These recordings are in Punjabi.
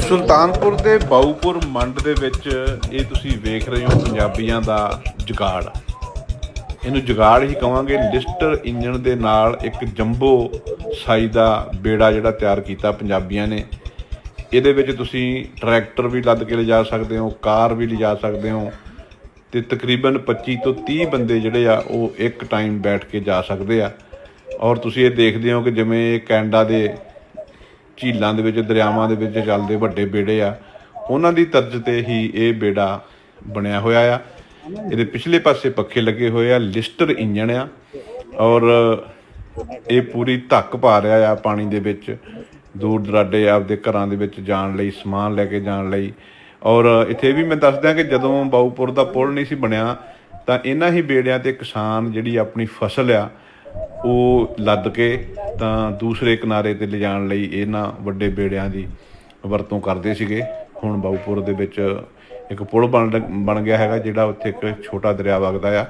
ਸੁਲਤਾਨਪੁਰ ਦੇ ਬਾਊਪੁਰ ਮੰਡ ਦੇ ਵਿੱਚ ਇਹ ਤੁਸੀਂ ਵੇਖ ਰਹੇ ਹੋ ਪੰਜਾਬੀਆਂ ਦਾ ਜੁਗਾੜ। ਇਹਨੂੰ ਜੁਗਾੜ ਹੀ ਕਵਾਂਗੇ। ਲਿਸਟਰ ਇੰਜਨ ਦੇ ਨਾਲ ਇੱਕ ਜੰਬੋ ਸਾਈ ਦਾ ਬੇੜਾ ਜਿਹੜਾ ਤਿਆਰ ਕੀਤਾ ਪੰਜਾਬੀਆਂ ਨੇ। ਇਹਦੇ ਵਿੱਚ ਤੁਸੀਂ ਟਰੈਕਟਰ ਵੀ ਲੱਦ ਕੇ ਲਿਜਾ ਸਕਦੇ ਹੋ, ਕਾਰ ਵੀ ਲਿਜਾ ਸਕਦੇ ਹੋ ਤੇ ਤਕਰੀਬਨ 25 ਤੋਂ 30 ਬੰਦੇ ਜਿਹੜੇ ਆ, ਉਹ ਇੱਕ ਟਾਈਮ ਬੈਠ ਕੇ ਜਾ ਸਕਦੇ ਆ। ਔਰ ਤੁਸੀਂ ਇਹ ਦੇਖਦੇ ਹੋ ਕਿ ਜਿਵੇਂ ਇਹ ਕੈਨੇਡਾ ਦੇ ਝੀਲਾਂ ਦੇ ਵਿੱਚ, ਦਰਿਆਵਾਂ ਦੇ ਵਿੱਚ ਚੱਲਦੇ ਵੱਡੇ ਬੇੜੇ ਆ। ਉਹਨਾਂ ਦੀ ਤਰਜ਼ ਤੇ ਹੀ ਇਹ ਬੇੜਾ ਬਣਿਆ ਹੋਇਆ ਆ। ਇਹਦੇ ਪਿਛਲੇ ਪਾਸੇ ਪੱਖੇ ਲੱਗੇ ਹੋਏ ਆ, ਲਿਸਟਰ ਇੰਜਣ ਆ। ਔਰ ਇਹ ਪੂਰੀ ਧੱਕ ਪਾ ਰਿਹਾ ਆ ਪਾਣੀ ਦੇ ਵਿੱਚ। ਦੂਰ ਦਰਾਡੇ ਆਪਦੇ ਘਰਾਂ ਦੇ ਵਿੱਚ ਜਾਣ ਲਈ, ਸਮਾਨ ਲੈ ਕੇ ਜਾਣ ਲਈ। ਔਰ ਇੱਥੇ ਵੀ ਮੈਂ ਦੱਸ ਕਿ ਜਦੋਂ ਬਾਊਪੁਰ ਦਾ ਪੁਲ ਨਹੀਂ ਸੀ ਬਣਿਆ, ਤਾਂ ਇਹਨਾਂ ਹੀ ਬੇੜਿਆਂ ਤੇ ਕਿਸਾਨ ਜਿਹੜੀ ਆਪਣੀ ਫਸਲ ਆ ਉਹ ਲੱਦ ਕੇ ਤਾਂ ਦੂਸਰੇ ਕਿਨਾਰੇ ਤੇ ਲਿਜਾਣ ਲਈ ਇਹਨਾਂ ਵੱਡੇ ਬੇੜਿਆਂ ਦੀ ਵਰਤੋਂ ਕਰਦੇ ਸੀਗੇ। ਹੁਣ ਬਾਊਪੁਰ ਦੇ ਵਿੱਚ ਇੱਕ ਪੁਲ ਬਣ ਬਣ ਗਿਆ ਹੈਗਾ ਜਿਹੜਾ ਉੱਥੇ ਇੱਕ ਛੋਟਾ ਦਰਿਆ ਵਗਦਾ ਆ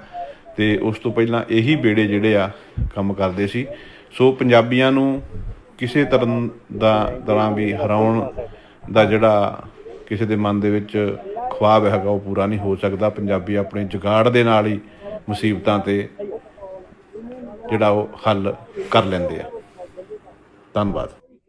ਤੇ ਉਸ ਤੋਂ ਪਹਿਲਾਂ ਇਹੀ ਬੇੜੇ ਜਿਹੜੇ ਆ ਕੰਮ ਕਰਦੇ ਸੀ। ਸੋ ਪੰਜਾਬੀਆਂ ਨੂੰ ਕਿਸੇ ਤਰ੍ਹਾਂ ਦਾ, ਤਰ੍ਹਾਂ ਵੀ ਹਰਾਉਣ ਦਾ ਜਿਹੜਾ ਕਿਸੇ ਦੇ ਮਨ ਦੇ ਵਿੱਚ ਖੁਆਬ ਹੈਗਾ ਉਹ ਪੂਰਾ ਨਹੀਂ ਹੋ ਸਕਦਾ। ਪੰਜਾਬੀ ਆਪਣੇ ਜਗਾੜ ਦੇ ਨਾਲ ਹੀ ਮੁਸੀਬਤਾਂ ਤੇ ਜਿਹੜਾ ਉਹ ਹੱਲ ਕਰ ਲੈਂਦੇ ਆ। ਧੰਨਵਾਦ।